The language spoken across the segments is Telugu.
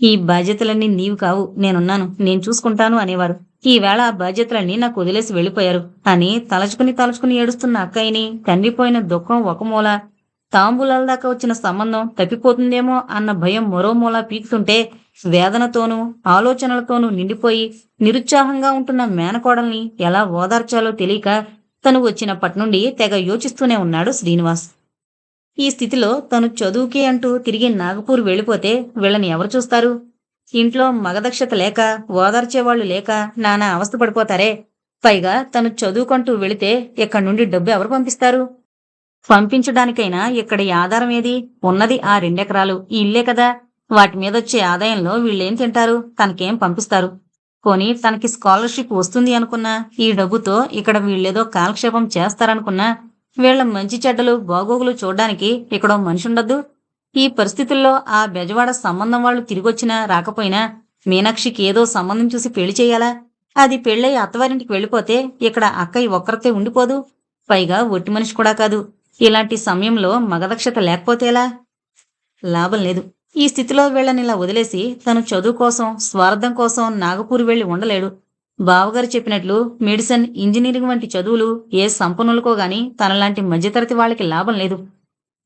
ఈ బాధ్యతలన్నీ నీవు కావు నేనున్నాను నేను చూసుకుంటాను అనేవారు. ఈవేళ ఆ బాధ్యతలన్నీ నాకు వదిలేసి వెళ్ళిపోయారు. అని తలచుకుని తలచుకుని ఏడుస్తున్న అక్కయ్యని తండ్రిపోయిన దుఃఖం ఒక మూల. తాంబూలాల దాకా వచ్చిన సంబంధం తప్పిపోతుందేమో అన్న భయం మరో మూల పీకుతుంటే వేదనతోనూ ఆలోచనలతోనూ నిండిపోయి నిరుత్సాహంగా ఉంటున్న మేనకోడల్ని ఎలా ఓదార్చాలో తెలియక తను వచ్చినప్పటి నుండి తెగ యోచిస్తూనే ఉన్నాడు శ్రీనివాస్. ఈ స్థితిలో తను చదువుకి అంటూ తిరిగి నాగపూర్ వెళ్ళిపోతే వీళ్ళని ఎవరు చూస్తారు? ఇంట్లో మగదక్షత లేక ఓదార్చేవాళ్ళు లేక నానా అవస్థ పడిపోతారే పైగా తను చదువుకుంటూ వెళితే ఇక్కడి నుండి డబ్బు ఎవరు పంపిస్తారు? పంపించడానికైనా ఇక్కడ ఆధారం ఏది? ఉన్నది ఆ రెండెకరాలు ఈ ఇల్లే కదా. వాటి మీదొచ్చే ఆదాయంలో వీళ్ళేం తింటారు? తనకేం పంపిస్తారు? కొని తనకి స్కాలర్షిప్ వస్తుంది అనుకున్నా ఈ డబ్బుతో ఇక్కడ వీళ్ళేదో కాలక్షేపం చేస్తారనుకున్నా వీళ్ళ మంచి చెడ్డలు బాగోగులు చూడ్డానికి ఇక్కడ మనిషి ఈ పరిస్థితుల్లో ఆ బెజవాడ సంబంధం వాళ్ళు తిరిగొచ్చినా రాకపోయినా మీనాక్షికి ఏదో సంబంధం చూసి పెళ్ళి చేయాలా? అది పెళ్ళై అత్తవారింటికి వెళ్ళిపోతే ఇక్కడ అక్కయ్య ఒక్కరితే ఉండిపోదు. పైగా ఒట్టి మనిషి కూడా కాదు. ఇలాంటి సమయంలో మగదక్షత లేకపోతేలా లాభం లేదు. ఈ స్థితిలో వీళ్ళని ఇలా వదిలేసి తను చదువు కోసం స్వార్థం కోసం నాగపూర్ వెళ్ళి ఉండలేడు. బావగారు చెప్పినట్లు మెడిసిన్ ఇంజనీరింగ్ వంటి చదువులు ఏ సంపన్నులకో గాని తనలాంటి మధ్యతరగతి వాళ్ళకి లాభం లేదు.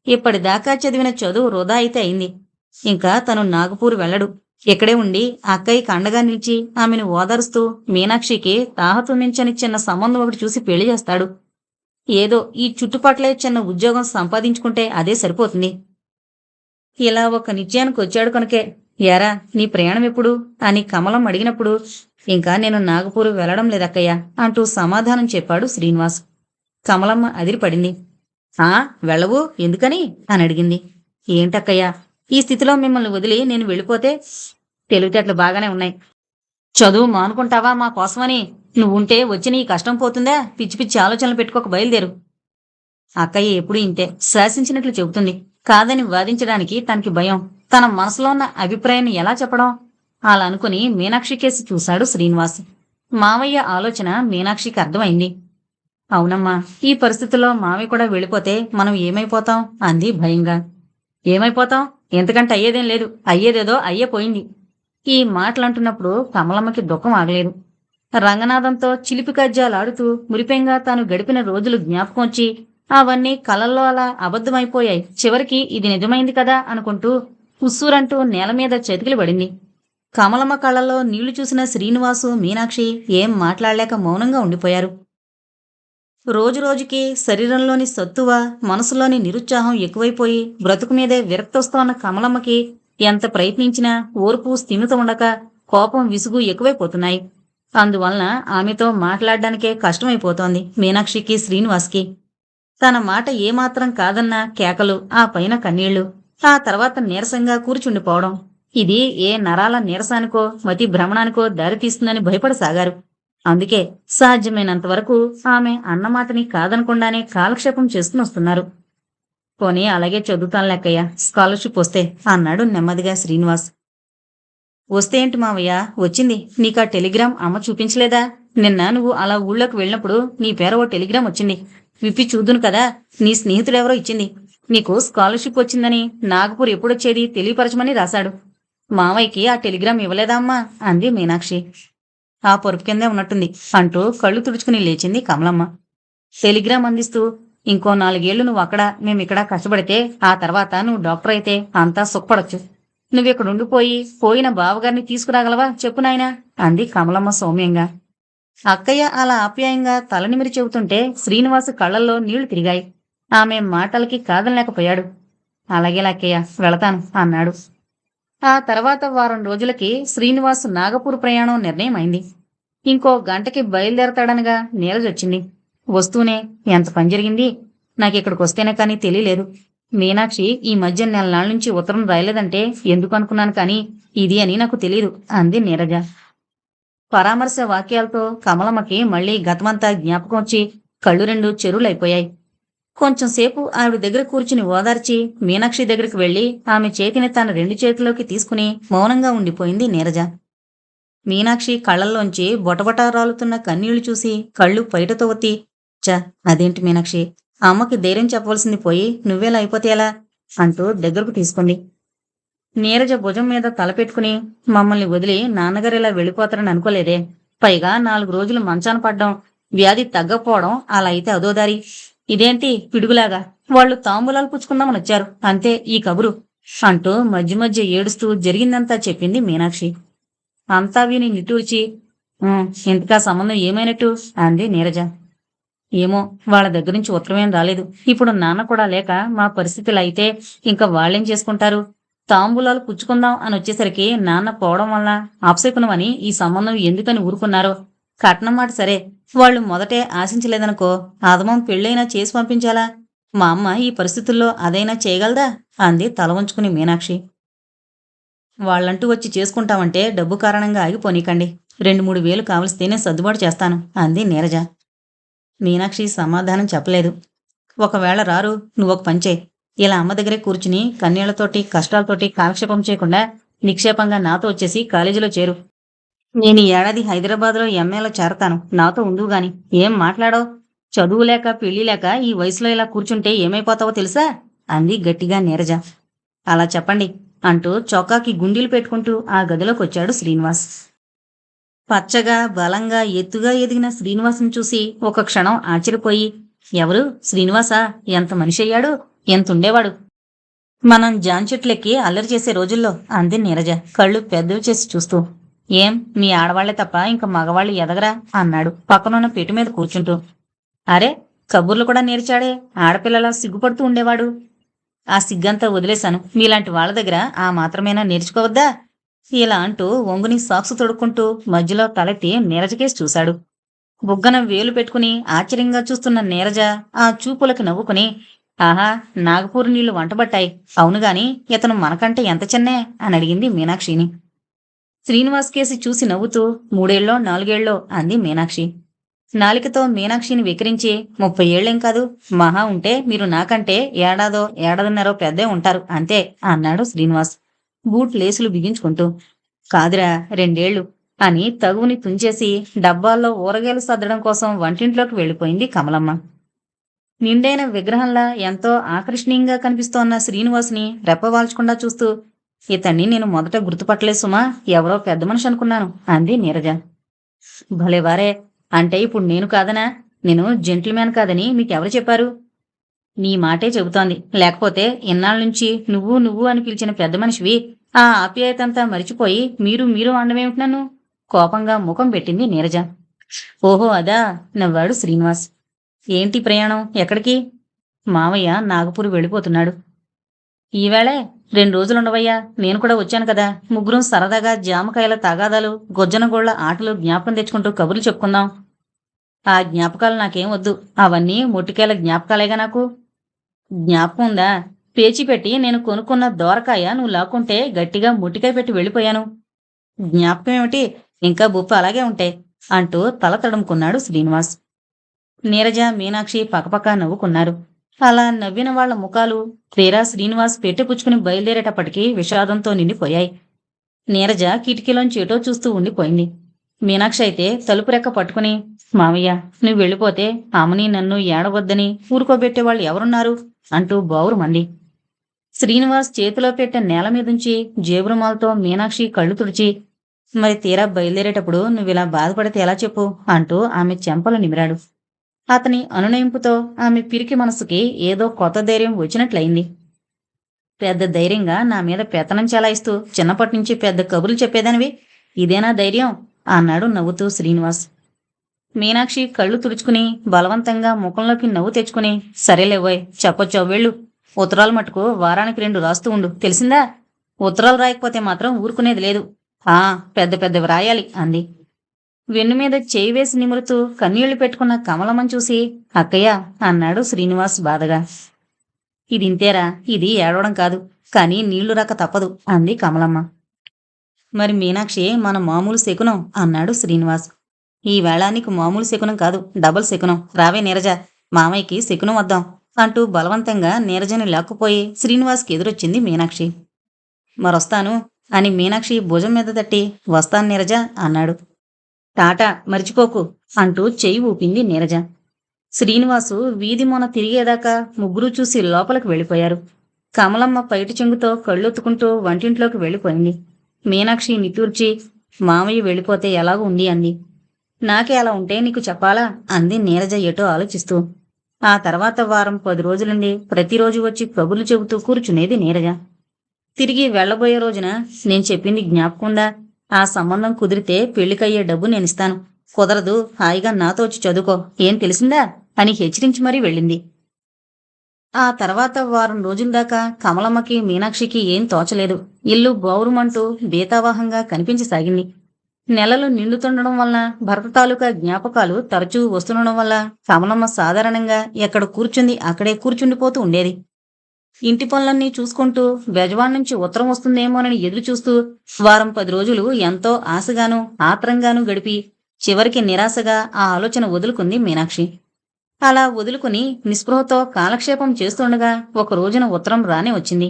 ఇప్పటిదాకా చదివిన చదువు వృధా అయితే అయింది. ఇంకా తను నాగపూర్ వెళ్ళడు. ఇక్కడే ఉండి అక్కయ్యకి అండగా నిలిచి ఆమెను ఓదారుస్తూ మీనాక్షికి తాహతుమించని చిన్న సంబంధం ఒకటి చూసి పెళ్ళి చేస్తాడు. ఏదో ఈ చుట్టుపక్కలే చిన్న ఉద్యోగం సంపాదించుకుంటే అదే సరిపోతుంది. ఇలా ఒక నిత్యానికి వచ్చాడు కనుకే. యారా నీ ప్రయాణం ఎప్పుడు? అని కమలం అడిగినప్పుడు ఇంకా నేను నాగపూర్ వెళ్ళడం లేదక్కయ్య అంటూ సమాధానం చెప్పాడు శ్రీనివాస్. కమలమ్మ అదిరిపడింది. ఆ వెళ్ళవు? ఎందుకని? అని అడిగింది. ఏంటక్కయ్య? ఈ స్థితిలో మిమ్మల్ని వదిలి నేను వెళ్ళిపోతే తెలివితేటలు బాగానే ఉన్నాయి. చదువు మానుకుంటావా మా కోసమని? నువ్వుంటే వచ్చి నీ కష్టం పోతుందా? పిచ్చి పిచ్చి ఆలోచనలు పెట్టుకోక బయలుదేరు. అక్కయ్య ఎప్పుడు ఇంతే శాసించినట్లు చెబుతుంది. కాదని వాదించడానికి తనకి భయం. తన మనసులో ఉన్న అభిప్రాయాన్ని ఎలా చెప్పడం? అలా అనుకుని మీనాక్షి కేసి చూశాడు శ్రీనివాస్. మావయ్య ఆలోచన మీనాక్షికి అర్థమైంది. అవునమ్మా ఈ పరిస్థితుల్లో మావయ్య కూడా వెళ్ళిపోతే మనం ఏమైపోతాం? అంది భయంగా. ఏమైపోతాం? ఎంతకంటే అయ్యేదేం లేదు. అయ్యేదేదో అయ్యేపోయింది. ఈ మాటలంటున్నప్పుడు కమలమ్మకి దుఃఖం ఆగలేదు. రంగనాథంతో చిలిపి కజ్జాలాడుతూ మురిపెంగా తాను గడిపిన రోజులు జ్ఞాపకం వచ్చి అవన్నీ కలల్లో అలా అబద్ధమైపోయాయి. చివరికి ఇది నిజమైంది కదా అనుకుంటూ ఉస్సూరంటూ నేల మీద చేతికిలు పడింది. కమలమ్మ కళ్ళలో నీళ్ళు చూసిన శ్రీనివాసు మీనాక్షి ఏం మాట్లాడలేక మౌనంగా ఉండిపోయారు. రోజురోజుకి శరీరంలోని సత్తువ మనసులోని నిరుత్సాహం ఎక్కువైపోయి బ్రతుకు మీదే విరక్తొస్తోన్న కమలమ్మకి ఎంత ప్రయత్నించినా ఓర్పు స్థిమిత ఉండక కోపం విసుగు ఎక్కువైపోతున్నాయి. అందువలన ఆమెతో మాట్లాడడానికే కష్టమైపోతోంది మీనాక్షికి శ్రీనివాస్కి. తన మాట ఏమాత్రం కాదన్నా కేకలు ఆ పైన కన్నీళ్ళు ఆ తర్వాత నీరసంగా కూర్చుండిపోవడం. ఇది ఏ నరాల నీరసానికో మతి భ్రమణానికో దారితీస్తుందని భయపడసాగారు అందుకే సాధ్యమైనంత వరకు ఆమె అన్నమాటని కాదనకుండానే కాలక్షేపం చేసుకుని వస్తున్నారు. పోనీ అలాగే చదువుతాను లెక్కయ్య స్కాలర్షిప్ వస్తే అన్నాడు నెమ్మదిగా శ్రీనివాస్. వస్తే ఏంటి మావయ్య? వచ్చింది. నీకా టెలిగ్రామ్ అమ్మ చూపించలేదా? నిన్న నువ్వు అలా ఊళ్ళోకి వెళ్ళినప్పుడు నీ పేర ఓ టెలిగ్రామ్ వచ్చింది. విప్పి చూదును కదా. నీ స్నేహితుడెవరో ఇచ్చింది. నీకు స్కాలర్షిప్ వచ్చిందని నాగపూర్ ఎప్పుడొచ్చేది తెలియపరచమని రాశాడు. మావయ్యకి ఆ టెలిగ్రామ్ ఇవ్వలేదమ్మా అంది మీనాక్షి. ఆ పొరుపు కిందే ఉన్నట్టుంది అంటూ కళ్ళు తుడుచుకుని లేచింది కమలమ్మ. టెలిగ్రామ్ అందిస్తూ ఇంకో నాలుగేళ్ళు నువ్వు అక్కడ మేమిక్కడ కష్టపడితే ఆ తర్వాత నువ్వు డాక్టర్ అయితే అంతా సుఖపడొచ్చు. నువ్విక్కడ ఉండిపోయి పోయిన బావగారిని తీసుకురాగలవా చెప్పు నాయనా అంది కమలమ్మ సౌమ్యంగా. అక్కయ్య అలా ఆప్యాయంగా తలనిమిరి చెబుతుంటే శ్రీనివాసు కళ్ళల్లో నీళ్ళు తిరిగాయి. ఆమె మాటలకి కాదనలేకపోయాడు. అలాగే అక్కయ్య వెళతాను అన్నాడు. ఆ తర్వాత వారం రోజులకి శ్రీనివాసు నాగపూర్ ప్రయాణం నిర్ణయమైంది. ఇంకో గంటకి బయలుదేరతాడనగా నీరజొచ్చింది వస్తూనే ఎంత పని జరిగింది? నాకిక్కడికి వస్తేనే కానీ తెలియలేదు. మీనాక్షి ఈ మధ్య నెల నాళ్ళ నుంచి ఉత్తరం రాయలేదంటే ఎందుకు అనుకున్నాను కానీ ఇది అని నాకు తెలియదు అంది నీరజ. పరామర్శ వాక్యాలతో కమలమ్మకి మళ్ళీ గతమంతా జ్ఞాపకం వచ్చి కళ్ళు రెండు చెరువులైపోయాయి. కొంచెంసేపు ఆవిడ దగ్గర కూర్చుని ఓదార్చి మీనాక్షి దగ్గరికి వెళ్ళి ఆమె చేతిని తన రెండు చేతిలోకి తీసుకుని మౌనంగా ఉండిపోయింది నీరజ. మీనాక్షి కళ్ళల్లోంచి బొటబొట రాలుతున్న కన్నీళ్ళు చూసి కళ్ళు పైటతో ఒత్తి చ అదేంటి మీనాక్షి? అమ్మకి ధైర్యం చెప్పవలసింది పోయి నువ్వేలా అయిపోతే ఎలా? అంటూ దగ్గరకు తీసుకుంది. నీరజ భుజం మీద తలపెట్టుకుని మమ్మల్ని వదిలి నాన్నగారు ఇలా వెళ్ళిపోతారని అనుకోలేదే. పైగా నాలుగు రోజులు మంచాన పడ్డం వ్యాధి తగ్గకపోవడం అలా అయితే అదో దారి. ఇదేంటి పిడుగులాగా? వాళ్ళు తాంబూలాలు పుచ్చుకుందామని వచ్చారు. అంతే ఈ కబురు. అంటూ మధ్య మధ్య ఏడుస్తూ జరిగిందంతా చెప్పింది మీనాక్షి. అంతా విని నిట్టూర్చి ఇంతకా సంబంధం ఏమైనట్టు? అంది నీరజ. ఏమో వాళ్ళ దగ్గర నుంచి ఉత్తరమేం రాలేదు. ఇప్పుడు నాన్న కూడా లేక మా పరిస్థితులు అయితే ఇంకా వాళ్ళేం చేసుకుంటారు? తాంబూలాలు పుచ్చుకుందాం అని వచ్చేసరికి నాన్న పోవడం వల్ల అపశకునం ఈ సంబంధం ఎందుకని ఊరుకున్నారో కట్నం మాట సరే. వాళ్ళు మొదటే ఆశించలేదనుకో ఆదమం పెళ్ళైనా చేసి పంపించాలా? మా అమ్మ ఈ పరిస్థితుల్లో అదైనా చేయగలదా? అంది తల వంచుకుని మీనాక్షి. వాళ్ళంటూ వచ్చి చేసుకుంటామంటే డబ్బు కారణంగా ఆగిపోనీకండి. రెండు మూడు వేలు కావలిస్తేనే సర్దుబాటు చేస్తాను అంది నీరజ. మీనాక్షి సమాధానం చెప్పలేదు. ఒకవేళ రారు నువ్వొక పంచే ఇలా అమ్మ దగ్గరే కూర్చుని కన్నీళ్ళతోటి కష్టాలతోటి కాలక్షేపం చేయకుండా నిక్షేపంగా నాతో వచ్చేసి కాలేజీలో చేరు. నేను ఈ ఏడాది హైదరాబాద్లో ఎంఏలో చేరతాను. నాతో ఉండు గాని. ఏం మాట్లాడో చదువు లేక పెళ్ళి లేక ఈ వయసులో ఇలా కూర్చుంటే ఏమైపోతావో తెలుసా? అంది గట్టిగా నీరజ. అలా చెప్పండి అంటూ చొక్కాకి గుండీలు పెట్టుకుంటూ ఆ గదిలోకి వచ్చాడు శ్రీనివాస్. పచ్చగా బలంగా ఎత్తుగా ఎదిగిన శ్రీనివాసును చూసి ఒక క్షణం ఆశ్చర్యపోయి ఎవరు? శ్రీనివాసా? ఎంత మనిషి అయ్యాడు? ఎంత ఉండేవాడు మనం జాన్ చెట్లెక్కి అల్లరి చేసే రోజుల్లో అంది నీరజ కళ్ళు పెద్దవి చేసి చూస్తూ. ఏం? మీ ఆడవాళ్ళే తప్ప ఇంక మగవాళ్ళు ఎదగరా? అన్నాడు పక్కనున్న పెట్టి మీద కూర్చుంటూ. అరే కబుర్లు కూడా నేర్చాడే. ఆడపిల్లలా సిగ్గుపడుతూ ఉండేవాడు. ఆ సిగ్గంతా వదిలేశాను. మీలాంటి వాళ్ళ దగ్గర ఆ మాత్రమేనా నేర్చుకోవద్దా? ఇలా అంటూ ఒంగుని సాక్సు తొడుక్కుంటూ మధ్యలో తలెత్తి నీరజకేసి చూశాడు. బుగ్గన వేలు పెట్టుకుని ఆశ్చర్యంగా చూస్తున్న నీరజ ఆ చూపులకి నవ్వుకుని ఆహా నాగపూర్ నీళ్ళు వంటబట్టాయి. అవునుగాని ఇతను మనకంటే ఎంత చిన్నే? అని అడిగింది మీనాక్షిని. శ్రీనివాస్ కేసి చూసి నవ్వుతూ మూడేళ్ళో నాలుగేళ్ళో అంది మీనాక్షి. నాలికతో మీనాక్షిని వికరించి ముప్పై ఏళ్ళేం కాదు మహా ఉంటే మీరు నాకంటే ఏడాదో ఏడాదిన్నరో పెద్దే ఉంటారు అంతే అన్నాడు శ్రీనివాస్. బూట్ లేసులు బిగించుకుంటూ కాదురా రెండేళ్ళు అని తగువుని తుంచేసి డబ్బాల్లో ఊరగాయలు సర్దడం కోసం వంటింట్లోకి వెళ్ళిపోయింది కమలమ్మ. నిండైన విగ్రహంలా ఎంతో ఆకర్షణీయంగా కనిపిస్తోన్న శ్రీనివాస్ని రెప్పవాల్చకుండా చూస్తూ ఇతన్ని నేను మొదట గుర్తుపట్టలేదు సుమా. ఎవరో పెద్ద మనిషి అనుకున్నాను అంది నీరజ. భలేవారే అంటే ఇప్పుడు నేను కాదనా? నేను జెంటిల్మ్యాన్ కాదని మీకెవరు చెప్పారు? నీ మాటే చెబుతోంది. లేకపోతే ఇన్నాళ్ళ నుంచి నువ్వు నువ్వు అని పిలిచిన పెద్ద మనిషివి ఆ ఆప్యాయతంతా మరిచిపోయి మీరు మీరు అండమేమిటి నన్ను? కోపంగా ముఖం పెట్టింది నీరజ. ఓహో అదా నవ్వాడు శ్రీనివాస్. ఏంటి ప్రయాణం? ఎక్కడికి? మావయ్య నాగపూర్ వెళ్ళిపోతున్నాడు. ఈవేళే రెండు రోజులుండవయ్యా నేను కూడా వచ్చాను కదా. ముగ్గురం సరదాగా జామకాయల తగాదాలు గొజ్జనగోళ్ళ ఆటలు జ్ఞాపకం తెచ్చుకుంటూ కబుర్లు చెప్పుకుందాం. ఆ జ్ఞాపకాలు నాకేం వద్దు. అవన్నీ మొట్టికాయల జ్ఞాపకాలేగా నాకు. జ్ఞాపకం ఉందా? పేచి పెట్టి నేను కొనుక్కున్న దోరకాయ నువ్వు లాక్కుంటే గట్టిగా ముట్టికాయ పెట్టి వెళ్ళిపోయాను. జ్ఞాపకం ఏమిటి? ఇంకా బుప్ప అలాగే ఉంటాయి అంటూ తల తడుముకున్నాడు శ్రీనివాస్. నీరజ మీనాక్షి పక్కపక్క నవ్వుకున్నారు. అలా నవ్విన వాళ్ళ ముఖాలు తీరా శ్రీనివాస్ పెట్టెపుచ్చుకుని బయలుదేరేటప్పటికీ విషాదంతో నిండిపోయాయి. నీరజ కిటికీలోంచి ఎటో చూస్తూ ఉండిపోయింది. మీనాక్షి అయితే తలుపు రెక్క పట్టుకుని మామయ్య నువ్వు వెళ్ళిపోతే ఆమెని నన్ను ఏడవద్దని ఊరుకోబెట్టే వాళ్ళు ఎవరున్నారు? అంటూ బావురు మంది. శ్రీనివాస్ చేతిలో పెట్టే నేల మీదుంచి జేబురుమాలతో మీనాక్షి కళ్ళు తుడిచి మరి తీరా బయలుదేరేటప్పుడు నువ్వు ఇలా బాధపడితే ఎలా చెప్పు? అంటూ ఆమె చెంపలు నిమిరాడు. అతని అనునయింపుతో ఆమె పిరికి మనసుకి ఏదో కొత్త ధైర్యం వచ్చినట్లయింది. పెద్ద ధైర్యంగా నా మీద పెత్తనం చెలాయిస్తూ చిన్నప్పటి నుంచి పెద్ద కబుర్లు చెప్పేదానివి. ఇదేనా ధైర్యం? అన్నాడు నవ్వుతూ శ్రీనివాస్. మీనాక్షి కళ్ళు తుడుచుకుని బలవంతంగా ముఖంలోకి నవ్వు తెచ్చుకుని సరేలేవోయ్ చెప్పొచ్చో వెళ్ళు. ఉత్తరాలు మటుకు వారానికి రెండు రాస్తూ ఉండు. తెలిసిందా? ఉత్తరాలు రాయకపోతే మాత్రం ఊరుకునేది లేదు. ఆ పెద్ద పెద్దవి రాయాలి అంది. వెన్ను మీద చేయి వేసి నిమురుతూ కన్నీళ్ళు పెట్టుకున్న కమలమ్మ చూసి అక్కయ్య అన్నాడు శ్రీనివాస్ బాధగా. ఇది ఇంతేరా ఇది ఏడవడం కాదు కానీ నీళ్ళు రాక తప్పదు అంది కమలమ్మ. మరి మీనాక్షి మన మామూలు శకునం అన్నాడు శ్రీనివాస్. ఈ వేళానికి నీకు మామూలు శకునం కాదు డబుల్ శకునం. రావే నీరజ మామయ్యకి శకునం వద్దాం అంటూ బలవంతంగా నీరజని లాక్కుపోయి శ్రీనివాస్కి ఎదురొచ్చింది మీనాక్షి. మరొస్తాను అని మీనాక్షి భుజం మీద తట్టి వస్తాను నీరజ అన్నాడు. టాటా మర్చిపోకు అంటూ చెయ్యి ఊపింది నీరజ. శ్రీనివాసు వీధి మొన తిరిగేదాకా ముగ్గురు చూసి లోపలికి వెళ్ళిపోయారు. కమలమ్మ పైటి చెంగుతో కళ్ళొత్తుకుంటూ వంటింట్లోకి వెళ్ళిపోయింది. మీనాక్షి నిట్టూర్చి మామయ్య వెళ్ళిపోతే ఎలాగో ఉంది అంది. నాకే అలా ఉంటే నీకు చెప్పాలా? అంది నీరజ ఎటో ఆలోచిస్తూ. ఆ తర్వాత వారం పది రోజులుండి ప్రతిరోజు వచ్చి కబుర్లు చెబుతూ కూర్చునేది నీరజ. తిరిగి వెళ్ళబోయే రోజున నేను చెప్పింది జ్ఞాపకుందా ఆ సంబంధం కుదిరితే పెళ్ళికయ్యే డబ్బు నేనిస్తాను. కుదరదు హాయిగా నాతో వచ్చి చదువుకో. ఏం తెలిసిందా? అని హెచ్చరించి మరీ వెళ్ళింది. ఆ తర్వాత వారం రోజుల దాకా కమలమ్మకి మీనాక్షికి ఏం తోచలేదు. ఇల్లు బౌరుమంటూ బీతావాహంగా కనిపించసాగింది నెలలు నిండుతుండడం వల్ల భరత తాలూకా జ్ఞాపకాలు తరచూ వస్తుండడం వల్ల కమలమ్మ సాధారణంగా ఎక్కడ కూర్చుంది అక్కడే కూర్చుండిపోతూ ఉండేది. ఇంటి పనులన్నీ చూసుకుంటూ బెజవాన్ నుంచి ఉత్తరం వస్తుందేమోనని ఎదురు చూస్తూ వారం పది రోజులు ఎంతో ఆశగాను ఆత్రంగాను గడిపి చివరికి నిరాశగా ఆ ఆలోచన వదులుకుంది మీనాక్షి. అలా వదులుకుని నిస్పృహతో కాలక్షేపం చేస్తుండగా ఒక రోజున ఉత్తరం రానే వచ్చింది.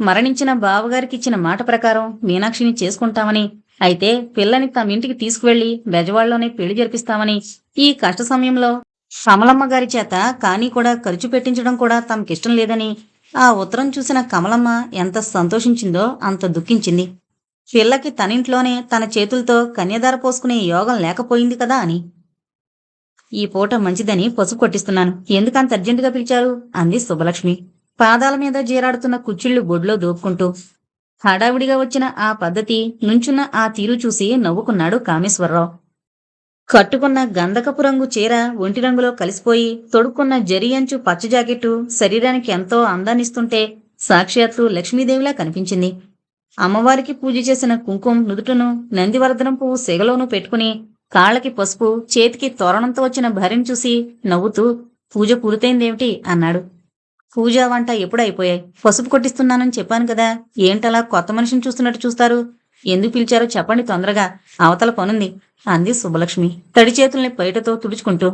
మరణించిన బావగారికిచ్చిన మాట ప్రకారం మీనాక్షిని చేసుకుంటామని అయితే పిల్లని తమ ఇంటికి తీసుకువెళ్ళి బెజవాడలోనే పెళ్ళి జరిపిస్తామని ఈ కష్ట సమయంలో సమలమ్మ గారి చేత కానీ కూడా ఖర్చు పెట్టించడం కూడా తమకిష్టం లేదని ఆ ఉత్తరం చూసిన కమలమ్మ ఎంత సంతోషించిందో అంత దుఃఖించింది. పిల్లకి తనింట్లోనే తన చేతులతో కన్యదార పోసుకునే యోగం లేకపోయింది కదా అని. ఈ పూట మంచిదని పసుపు కొట్టిస్తున్నాను. ఎందుకంత అర్జెంటుగా పిలిచారు? అంది శుభలక్ష్మి పాదాల మీద జీరాడుతున్న కుచ్చిళ్ళు బొడ్లో దూపుకుంటూ. హడావిడిగా వచ్చిన ఆ పద్ధతి నుంచున్న ఆ తీరు చూసి నవ్వుకున్నాడు కామేశ్వరరావు. కట్టుకున్న గంధకపు రంగు చీర ఒంటి రంగులో కలిసిపోయి తొడుక్కున్న జరి అంచు పచ్చ జాకెట్టు శరీరానికి ఎంతో అందాన్నిస్తుంటే సాక్షాత్తు లక్ష్మీదేవిలా కనిపించింది. అమ్మవారికి పూజ చేసిన కుంకుమ నుదుటను నందివర్ధనం పువ్వు సెగలోనూ పెట్టుకుని కాళ్ళకి పసుపు చేతికి తోరణంతో వచ్చిన భార్యను చూసి నవ్వుతూ పూజ పూర్తయిందేమిటి? అన్నాడు. పూజ వంట ఎప్పుడు అయిపోయాయి పసుపు కొట్టిస్తున్నానని చెప్పాను కదా ఏంటలా కొత్త మనిషిని చూస్తున్నట్టు చూస్తారు? ఎందుకు పిలిచారో చెప్పండి తొందరగా. అవతల పనుంది. అంది శుభలక్ష్మి తడి చేతుల్ని బయటతో తుడుచుకుంటూ.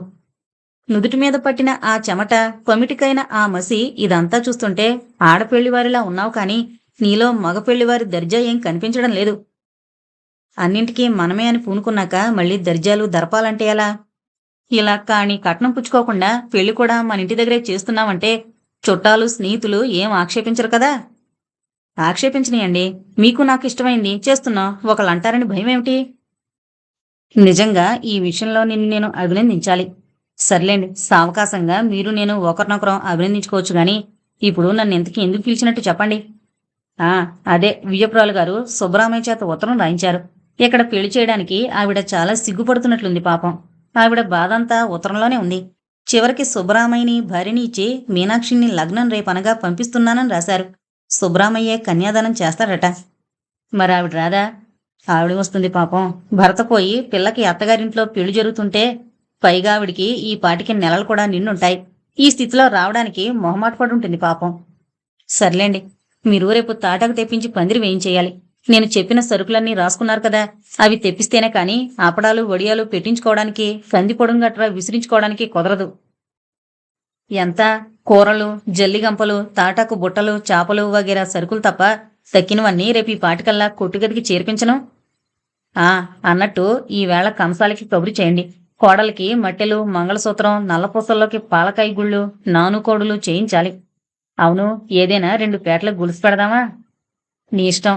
నుదుటి మీద పట్టిన ఆ చెమట కొమిటికైన ఆ మసి ఇదంతా చూస్తుంటే ఆడపెళ్ళివారిలా ఉన్నావు కాని నీలో మగపెళ్ళివారి దర్జా ఏం కనిపించడం లేదు. అన్నింటికీ మనమే అని పూనుకున్నాక మళ్ళీ దర్జాలు దర్పాలంటే ఎలా? ఇలా కాని కట్నం పుచ్చుకోకుండా పెళ్ళి కూడా మన ఇంటి దగ్గరే చేస్తున్నామంటే చుట్టాలు స్నేహితులు ఏం ఆక్షేపించరు కదా? ఆక్షేపించనీయండి. మీకు నాకు ఇష్టమైంది చేస్తున్నా ఒకళ్ళు అంటారని భయం ఏమిటి నిజంగా ఈ విషయంలో నిన్ను నేను అభినందించాలి. సర్లేండి సావకాశంగా మీరు నేను ఒకరినొకరం అభినందించుకోవచ్చు గాని ఇప్పుడు నన్ను ఇంతకీ ఎందుకు పిలిచినట్టు చెప్పండి? ఆ అదే విజయపురాలు గారు సుబ్బరామయ్య చేత ఉత్తరం రాయించారు. ఇక్కడ పెళ్ళి చేయడానికి ఆవిడ చాలా సిగ్గుపడుతున్నట్లుంది పాపం. ఆవిడ బాధంతా ఉత్తరంలోనే ఉంది. చివరికి సుబ్బరామయ్యని భార్యని ఇచ్చి మీనాక్షిని లగ్నం రేపనగా పంపిస్తున్నానని రాశారు. సుబ్బరామయ్యే కన్యాదానం చేస్తాడట. మరి ఆవిడ రాదా? ఆవిడ వస్తుంది పాపం. భర్త పోయి పిల్లకి అత్తగారింట్లో పెళ్ళి జరుగుతుంటే పైగా ఆవిడికి ఈ పాటికి నెలలు కూడా నిన్నుంటాయి ఈ స్థితిలో రావడానికి మొహమాట పడి ఉంటుంది పాపం. సర్లేండి మీరు రేపు తాటాకు తెప్పించి పందిరి వేయించేయాలి. నేను చెప్పిన సరుకులన్నీ రాసుకున్నారు కదా. అవి తెప్పిస్తేనే కాని ఆపడాలు వడియాలు పెట్టించుకోవడానికి కంది పొడుంగట్రా విసిరించుకోవడానికి కుదరదు. ఎంత? కూరలు జల్లిగంపలు తాటాకు బుట్టలు చేపలు వగేరా సరుకులు తప్ప తక్కినవన్నీ రేపు ఈ పాటికల్లా కొట్టుగదికి చేర్పించను? ఆ అన్నట్టు ఈవేళ కంసాలకి కబురు చేయండి. కోడలికి మట్టెలు మంగళసూత్రం నల్లపూసల్లోకి పాలకాయ గుళ్ళు నానుకోడులు చేయించాలి. అవును ఏదైనా రెండు పేటలకు గులుసు పెడదామా? నీ ఇష్టం.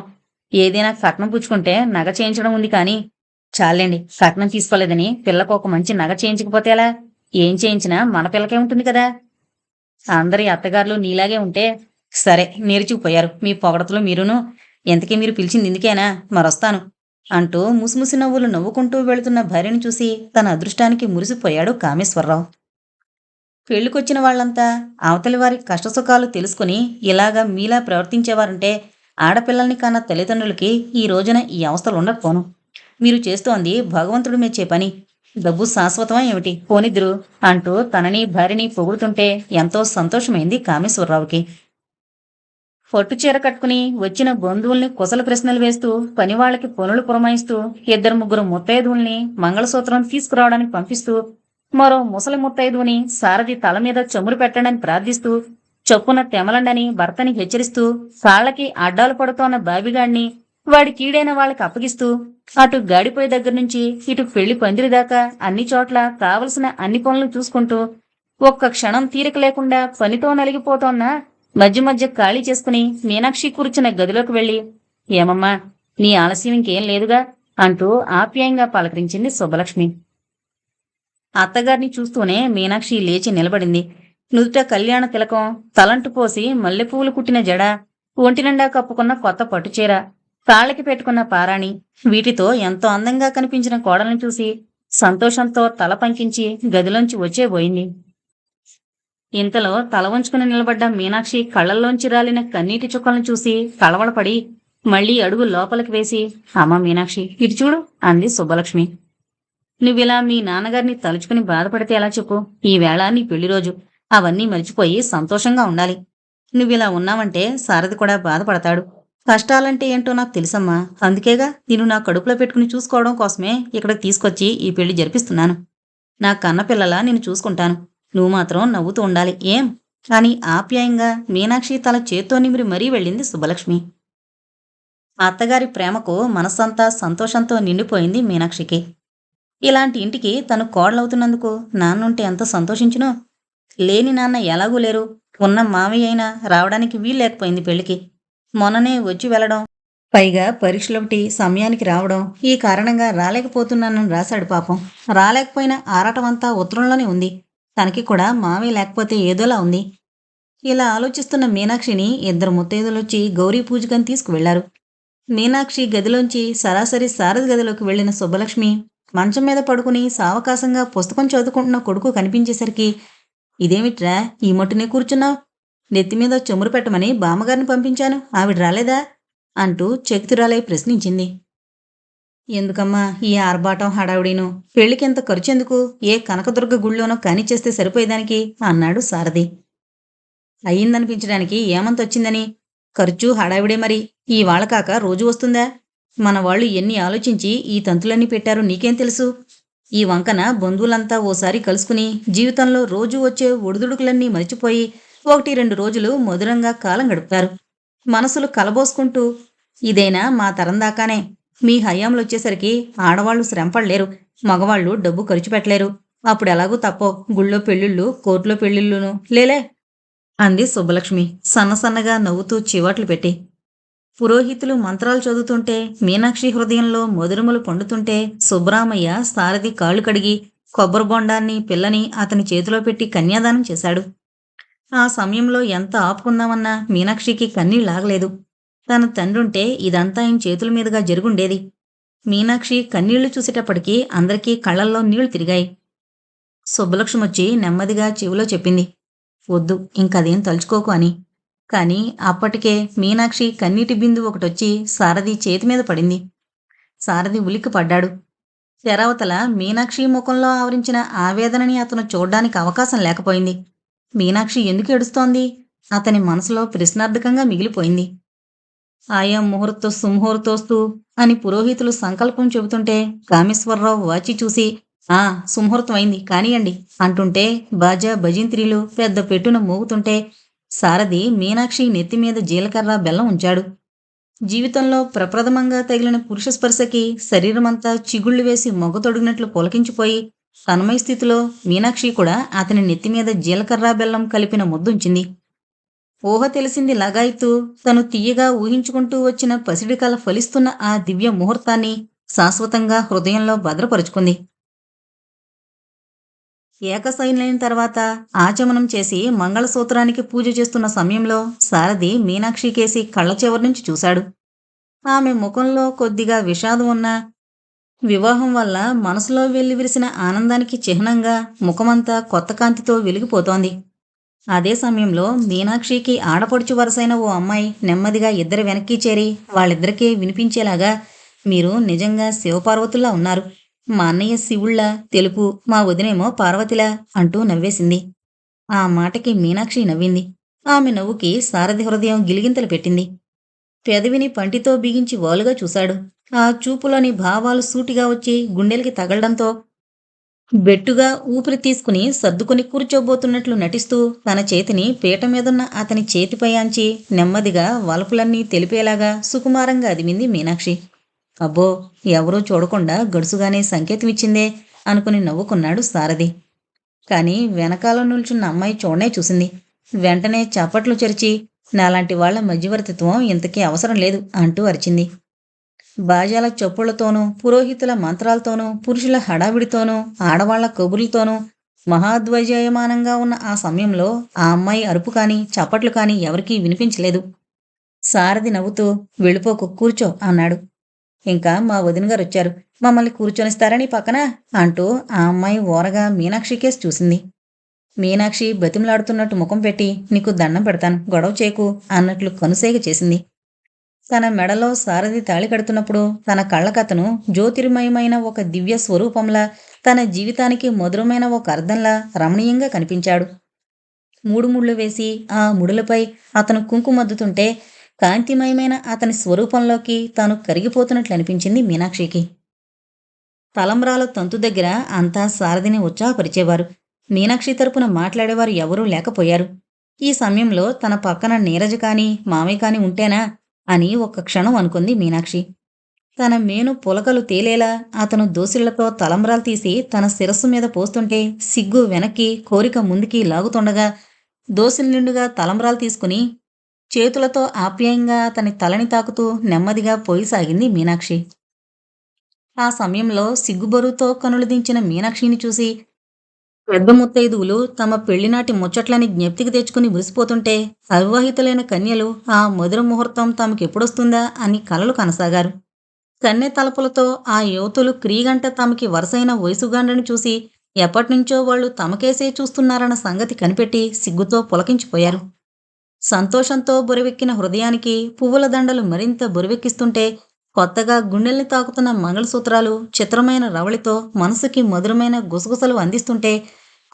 ఏదైనా కట్నం పుచ్చుకుంటే నగ చేయించడం ఉంది కానీ చాలండి కట్నం తీసుకోలేదని పిల్లకు ఒక మంచి నగ చేయించకపోతే ఎలా? ఏం చేయించినా మన పిల్లకే ఉంటుంది కదా. అందరి అత్తగారులు నీలాగే ఉంటే సరే నేర్చుకుపోయారు. మీ పొగడతలు మీరును. ఎంతకీ మీరు పిలిచింది ఇందుకేనా? మరొస్తాను అంటూ ముసిముసి నవ్వులు నవ్వుకుంటూ వెళుతున్న భార్యను చూసి తన అదృష్టానికి మురిసిపోయాడు కామేశ్వరరావు. పెళ్ళికొచ్చిన వాళ్ళంతా అవతలి వారి కష్టసుఖాలు తెలుసుకుని ఇలాగా మీలా ప్రవర్తించేవారంటే ఆడపిల్లల్ని కన్న తల్లిదండ్రులకి ఈ రోజున ఈ అవస్థలు ఉండకపోను మీరు చేస్తోంది భగవంతుడు మెచ్చే పని డబ్బు శాశ్వతమా ఏమిటి? పోనిద్దురు అంటూ తనని భార్యని పొగుడుతుంటే ఎంతో సంతోషమైంది కామేశ్వరరావుకి. పట్టు చీర కట్టుకుని వచ్చిన బంధువుల్ని కుశల ప్రశ్నలు వేస్తూ పనివాళ్ళకి పనులు పురమాయిస్తూ ఇద్దరు ముగ్గురు ముత్తైదువుల్ని మంగళసూత్రం తీసుకురావడానికి పంపిస్తూ మరో ముసలి ముత్తైదువుని సారథి తల మీద చమురు పెట్టడానికి ప్రార్థిస్తూ చొప్పున తెమలండని భర్తని హెచ్చరిస్తూ కాళ్ళకి అడ్డాలు పడుతోన్న బాబిగాడిని వాడి కీడైన వాళ్ళకి అప్పగిస్తూ అటు గాడిపోయే దగ్గర నుంచి ఇటు పెళ్ళి పందిరి దాకా అన్ని చోట్ల కావలసిన అన్ని పనులు చూసుకుంటూ ఒక్క క్షణం తీరిక లేకుండా పనితో నలిగిపోతోన్న మధ్య మధ్య ఖాళీ చేసుకుని మీనాక్షి కూర్చున్న గదిలోకి వెళ్ళి ఏమమ్మా నీ ఆలస్యం ఇంకేం లేదుగా? అంటూ ఆప్యాయంగా పలకరించింది శుభలక్ష్మి అత్తగారిని చూస్తూనే మీనాక్షి లేచి నిలబడింది. నుదుట కళ్యాణ తిలకం తలంటు పోసి మల్లెపూలు కుట్టిన జడ ఒంటినిండా కప్పుకున్న కొత్త పట్టుచీర కాళ్ళకి పెట్టుకున్న పారాణి వీటితో ఎంతో అందంగా కనిపించిన కోడలను చూసి సంతోషంతో తల పంకించి గదిలోంచి వచ్చేబోయింది ఇంతలో తల ఉంచుకుని నిలబడ్డ మీనాక్షి కళ్ళల్లోంచి రాలిన కన్నీటి చుక్కలను చూసి కలవలపడి మళ్ళీ అడుగు లోపలికి వేసి అమ్మ మీనాక్షి ఇటు చూడు అంది సుబ్బలక్ష్మి. నువ్విలా మీ నాన్నగారిని తలుచుకుని బాధపడితే ఎలా చెప్పు? ఈవేళ నీ పెళ్ళి రోజు. అవన్నీ మర్చిపోయి సంతోషంగా ఉండాలి. నువ్విలా ఉన్నావంటే సారథి కూడా బాధపడతాడు. కష్టాలంటే ఏంటో నాకు తెలుసమ్మా. అందుకేగా నేను నా కడుపులో పెట్టుకుని చూసుకోవడం కోసమే ఇక్కడికి తీసుకొచ్చి ఈ పెళ్ళి జరిపిస్తున్నాను. నా కన్నపిల్లలా నేను చూసుకుంటాను. నువ్వు మాత్రం నవ్వుతూ ఉండాలి. ఏం? అని ఆప్యాయంగా మీనాక్షి తల చేత్తో నిమిరి మరీ వెళ్ళింది సుబ్బలక్ష్మి. అత్తగారి ప్రేమకు మనసంతా సంతోషంతో నిండిపోయింది మీనాక్షికి. ఇలాంటి ఇంటికి తను కోడలవుతున్నందుకు నాన్నుంటే ఎంత సంతోషించునో? లేని నాన్న ఎలాగూ లేరు. ఉన్న మామయ్య అయినా రావడానికి వీల్లేకపోయింది పెళ్ళికి. మొన్ననే వచ్చి వెళ్ళడం. పైగా పరీక్షలొకటి సమయానికి రావడం. ఈ కారణంగా రాలేకపోతున్నానని రాశాడు పాపం. రాలేకపోయిన ఆరాటమంతా ఉత్తరంలోనే ఉంది. తనకి కూడా మావి లేకపోతే ఏదోలా ఉంది. ఇలా ఆలోచిస్తున్న మీనాక్షిని ఇద్దరు ముత్తైదులొచ్చి గౌరీ పూజకని తీసుకువెళ్ళారు. మీనాక్షి గదిలోంచి సరాసరి సారథి గదిలోకి వెళ్ళిన సుబ్బలక్ష్మి మంచం మీద పడుకుని సావకాశంగా పుస్తకం చదువుకుంటున్న కొడుకు కనిపించేసరికి ఇదేమిట్రా? ఈ మట్టునే కూర్చున్నావు? నెత్తి మీద చెమురు పెట్టమని బామ్మగారిని పంపించాను. ఆవిడ రాలేదా? అంటూ చెక్తురాలై ప్రశ్నించింది. ఎందుకమ్మా ఈ ఆర్భాటం హడావుడిను? పెళ్ళికింత ఖర్చెందుకు? ఏ కనకదుర్గ గుళ్ళోనో కానిచ్చేస్తే సరిపోయేదానికి? అన్నాడు సారథి. అయ్యిందనిపించడానికి ఏమంతొచ్చిందని? ఖర్చు హడావిడే మరి. ఈ కాక రోజు వస్తుందా? మన వాళ్ళు ఎన్ని ఆలోచించి ఈ తంతులన్నీ పెట్టారో నీకేం తెలుసు? ఈ వంకన బంధువులంతా ఓసారి కలుసుకుని జీవితంలో రోజు వచ్చే ఒడిదుడుకులన్నీ మరిచిపోయి ఒకటి రెండు రోజులు మధురంగా కాలం గడుపుతారు. మనసులు కలబోసుకుంటూ ఇదైనా మా తరం దాకానే. మీ హయాంలో వచ్చేసరికి ఆడవాళ్ళు శ్రమపడలేరు. మగవాళ్ళు డబ్బు ఖర్చు పెట్టలేరు. అప్పుడు ఎలాగూ తప్పో గుళ్ళో పెళ్ళిళ్ళు కోర్టులో పెళ్ళిళ్ళును. లేలే అంది సుబ్బలక్ష్మి సన్న సన్నగా నవ్వుతూ చివాట్లు పెట్టి. పురోహితులు మంత్రాలు చదువుతుంటే మీనాక్షి హృదయంలో మధురములు పండుతుంటే సుబ్బరామయ్య సారథి కాళ్ళు కడిగి కొబ్బరి బొండాన్ని పిల్లని అతని చేతిలో పెట్టి కన్యాదానం చేశాడు. ఆ సమయంలో ఎంత ఆపుకుందామన్నా మీనాక్షికి కన్నీళ్ళాగలేదు తన తండ్రుంటే ఇదంతా ఆయన చేతుల మీదుగా జరుగుండేది. మీనాక్షి కన్నీళ్ళు చూసేటప్పటికీ అందరికీ కళ్ళల్లో నీళ్ళు తిరిగాయి. సుబ్బలక్ష్మి వచ్చి నెమ్మదిగా చెవిలో చెప్పింది వద్దు ఇంకదేం తలుచుకోకు అని. కాని అప్పటికే మీనాక్షి కన్నీటి బిందు ఒకటొచ్చి సారథి చేతి మీద పడింది. సారథి ఉలిక్కి పడ్డాడు. తెరవతల మీనాక్షి ముఖంలో ఆవరించిన ఆవేదనని అతను చూడ్డానికి అవకాశం లేకపోయింది. మీనాక్షి ఎందుకు ఏడుస్తోంది? అతని మనసులో ప్రశ్నార్థకంగా మిగిలిపోయింది. ఆయా ముహూర్త సుముహూర్తోస్తు అని పురోహితులు సంకల్పం చెబుతుంటే కామేశ్వరరావు వాచి చూసి ఆ సుముహూర్తం అయింది కానియండి అంటుంటే బాజా భజింత్రీలు పెద్ద పెట్టున మోగుతుంటే సారథి మీనాక్షి నెత్తి మీద జీలకర్ర బెల్లం ఉంచాడు. జీవితంలో ప్రప్రథమంగా తగిలిన పురుష స్పర్శకి శరీరమంతా చిగుళ్ళు వేసి మొగ్గతొడిగినట్లు పొలకించిపోయి తన్మయ స్థితిలో మీనాక్షి కూడా అతని నెత్తి మీద జీలకర్ర బెల్లం కలిపిన ముద్దుంచింది. ఊహ తెలిసింది లగాయితూ తను తీయగా ఊహించుకుంటూ వచ్చిన పసిడి కల ఫలిస్తున్న ఆ దివ్య ముహూర్తాన్ని శాశ్వతంగా హృదయంలో భద్రపరుచుకుంది. ఏకశైలైన తర్వాత ఆచమనం చేసి మంగళసూత్రానికి పూజ చేస్తున్న సమయంలో సారథి మీనాక్షి కేసి కళ్ళ చివరి నుంచి చూశాడు. ఆమె ముఖంలో కొద్దిగా విషాదం ఉన్నా వివాహం వల్ల మనసులో వెల్లివిరిసిన ఆనందానికి చిహ్నంగా ముఖమంతా కొత్త కాంతితో వెలిగిపోతోంది. అదే సమయంలో మీనాక్షికి ఆడపడుచు వరసైన ఓ అమ్మాయి నెమ్మదిగా ఇద్దరు వెనక్కి చేరి వాళ్ళిద్దరికీ వినిపించేలాగా మీరు నిజంగా శివపార్వతుల్లా ఉన్నారు. మా అన్నయ్య శివుళ్ళ తెలుపు మా వదినేమో పార్వతిలా అంటూ నవ్వేసింది. ఆ మాటకి మీనాక్షి నవ్వింది. ఆమె నవ్వుకి సారథి హృదయం గిలిగింతలు పెట్టింది. పెదవిని పంటితో బిగించి వాలుగా చూశాడు. ఆ చూపులోని భావాలు సూటిగా వచ్చి గుండెలకి తగలడంతో బెట్టుగా ఊపిరి తీసుకుని సర్దుకుని కూర్చోబోతున్నట్లు నటిస్తూ తన చేతిని పీట మీదున్న అతని చేతిపై అంచి నెమ్మదిగా వలపులన్నీ తెలిపేలాగా సుకుమారంగా అదిమింది మీనాక్షి. అబ్బో ఎవరూ చూడకుండా గడుసుగానే సంకేతం ఇచ్చిందే అనుకుని నవ్వుకున్నాడు సారథి. కాని వెనకాల నిల్చున్న అమ్మాయి చూడనే చూసింది. వెంటనే చప్పట్లు చెరిచి నాలాంటి వాళ్ళ మధ్యవర్తిత్వం ఇంతకీ అవసరం లేదు అంటూ అరిచింది. బాజాల చెప్పులతోనూ పురోహితుల మంత్రాలతోనూ పురుషుల హడావిడితోనూ ఆడవాళ్ళ కబుర్లతోనూ మహాద్వైజయమానంగా ఉన్న ఆ సమయంలో ఆ అమ్మాయి అరుపు కాని చప్పట్లు కాని ఎవరికీ వినిపించలేదు. సారథి నవ్వుతూ వెళ్ళిపోకు కూర్చో అన్నాడు. ఇంకా మా వదిన గారు వచ్చారు. మమ్మల్ని కూర్చొనిస్తారని పక్కన అంటూ ఆ అమ్మాయి ఓరగా మీనాక్షి కేసు చూసింది. మీనాక్షి బతిమలాడుతున్నట్టు ముఖం పెట్టి నీకు దండం పెడతాను గొడవ చేకు అన్నట్లు కనుసేగ చేసింది. తన మెడలో సారథి తాళి కడుతున్నప్పుడు తన కళ్ళకతను జ్యోతిర్మయమైన ఒక దివ్య స్వరూపంలా తన జీవితానికి మధురమైన ఒక అర్థంలా రమణీయంగా కనిపించాడు. మూడు ముళ్ళు వేసి ఆ ముడులపై అతను కుంకుమద్దుతుంటే కాంతిమయమైన అతని స్వరూపంలోకి తాను కరిగిపోతున్నట్లు అనిపించింది మీనాక్షికి. తలంబ్రాల తంతు దగ్గర అంతా సారథిని ఉత్సాహపరిచేవారు. మీనాక్షి తరపున మాట్లాడేవారు ఎవరూ లేకపోయారు. ఈ సమయంలో తన పక్కన నీరజ కాని మామయ్య కాని ఉంటేనా అని ఒక్క క్షణం అనుకుంది మీనాక్షి. తన మేను పులకలు తేలేలా అతను దోసిళ్ళతో తలంబ్రాలు తీసి తన శిరస్సు మీద పోస్తుంటే సిగ్గు వెనక్కి కోరిక ముందుకి లాగుతుండగా దోసిల నిండుగా తలంబ్రాలు తీసుకుని చేతులతో ఆప్యాయంగా అతని తలని తాకుతూ నెమ్మదిగా పోయిసాగింది మీనాక్షి. ఆ సమయంలో సిగ్గుబరుతో కనులు దించిన మీనాక్షిని చూసి పెద్ద ముత్తైదువులు తమ పెళ్ళినాటి ముచ్చట్లని జ్ఞప్తికి తెచ్చుకుని మురిసిపోతుంటే అవివాహితులైన కన్యలు ఆ మధుర ముహూర్తం తమకెప్పుడొస్తుందా అని కలలు కనసాగారు. కన్నె తలపులతో ఆ యువతులు క్రీగంట తమకి వరుసైన వయసుగాండ్రని చూసి ఎప్పటినుంచో వాళ్ళు తమకేసే చూస్తున్నారన్న సంగతి కనిపెట్టి సిగ్గుతో పులకించిపోయారు. సంతోషంతో బురవెక్కిన హృదయానికి పువ్వుల దండలు మరింత బురవెక్కిస్తుంటే కొత్తగా గుండెల్ని తాకుతున్న మంగళసూత్రాలు చిత్రమైన రవళితో మనసుకి మధురమైన గుసగుసలు అందిస్తుంటే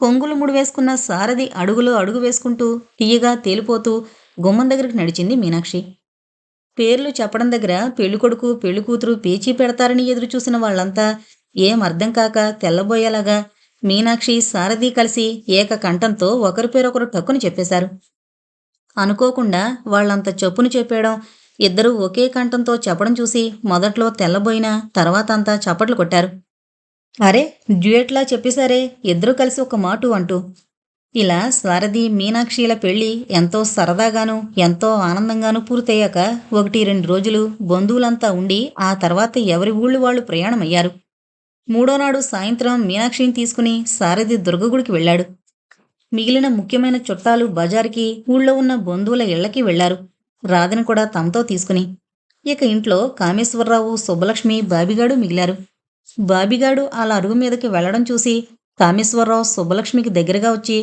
కొంగులు ముడివేసుకున్న సారథి అడుగులో అడుగు వేసుకుంటూ తీయగా తేలిపోతూ గుమ్మం దగ్గరికి నడిచింది మీనాక్షి. పేర్లు చెప్పడం దగ్గర పెళ్ళికొడుకు పెళ్ళికూతురు పేచీ పెడతారని ఎదురుచూసిన వాళ్ళంతా ఏం అర్థం కాక తెల్లబోయేలాగా మీనాక్షి సారథి కలిసి ఏక కంఠంతో ఒకరి పేరొకరు టక్కుని చెప్పేశారు. అనుకోకుండా వాళ్ళంత చొప్పును చెప్పేయడం ఇద్దరూ ఒకే కంఠంతో చెప్పడం చూసి మొదట్లో తెల్లబోయినా తర్వాత అంతా చప్పట్లు కొట్టారు. అరే డ్యూయట్లా చెప్పేశారే? ఇద్దరూ కలిసి ఒక మాటు అంటూ. ఇలా సారథి మీనాక్షిల పెళ్ళి ఎంతో సరదాగాను ఎంతో ఆనందంగాను పూర్తయ్యాక ఒకటి రెండు రోజులు బంధువులంతా ఉండి ఆ తర్వాత ఎవరి ఊళ్ళు వాళ్ళు ప్రయాణమయ్యారు. మూడో నాడు సాయంత్రం మీనాక్షిని తీసుకుని సారథి దుర్గగుడికి వెళ్ళాడు. మిగిలిన ముఖ్యమైన చుట్టాలు బజారుకి ఊళ్ళో ఉన్న బంధువుల ఇళ్ళకి వెళ్ళారు రాధని కూడా తమతో తీసుకుని ఇక ఇంట్లో కామేశ్వరరావు సుబ్బలక్ష్మి బాబిగాడు మిగిలారు. బాబిగాడు అలా అరుగు మీదకి వెళ్ళడం చూసి కామేశ్వరరావు సుబ్బలక్ష్మికి దగ్గరగా వచ్చి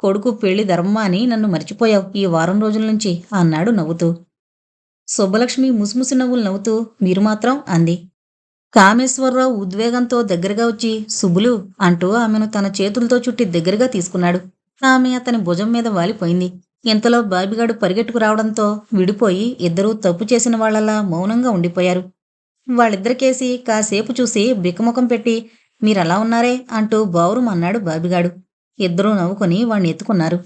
కొడుకు పెళ్ళి ధర్మమా అని నన్ను మర్చిపోయావు ఈ వారం రోజుల నుంచి అన్నాడు నవ్వుతూ. సుబ్బలక్ష్మి ముసిముసి నవ్వులు నవ్వుతూ మీరు మాత్రం అంది. కామేశ్వరరావు ఉద్వేగంతో దగ్గరగా వచ్చి సుబ్బులు అంటూ ఆమెను తన చేతులతో చుట్టి దగ్గరగా తీసుకున్నాడు. ఆమె అతని భుజం మీద వాలిపోయింది. ఇంతలో బాబిగాడు పరిగెట్టుకు రావడంతో విడిపోయి ఇద్దరూ తప్పు చేసిన వాళ్ళలా మౌనంగా ఉండిపోయారు. వాళ్ళిద్దరికేసి కాసేపు చూసి బిక్కముఖం పెట్టి మీరలా ఉన్నారే? అంటూ బావురుమన్నాడు బాబిగాడు. ఇద్దరూ నవ్వుకొని వాణ్ణి ఎత్తుకున్నారు.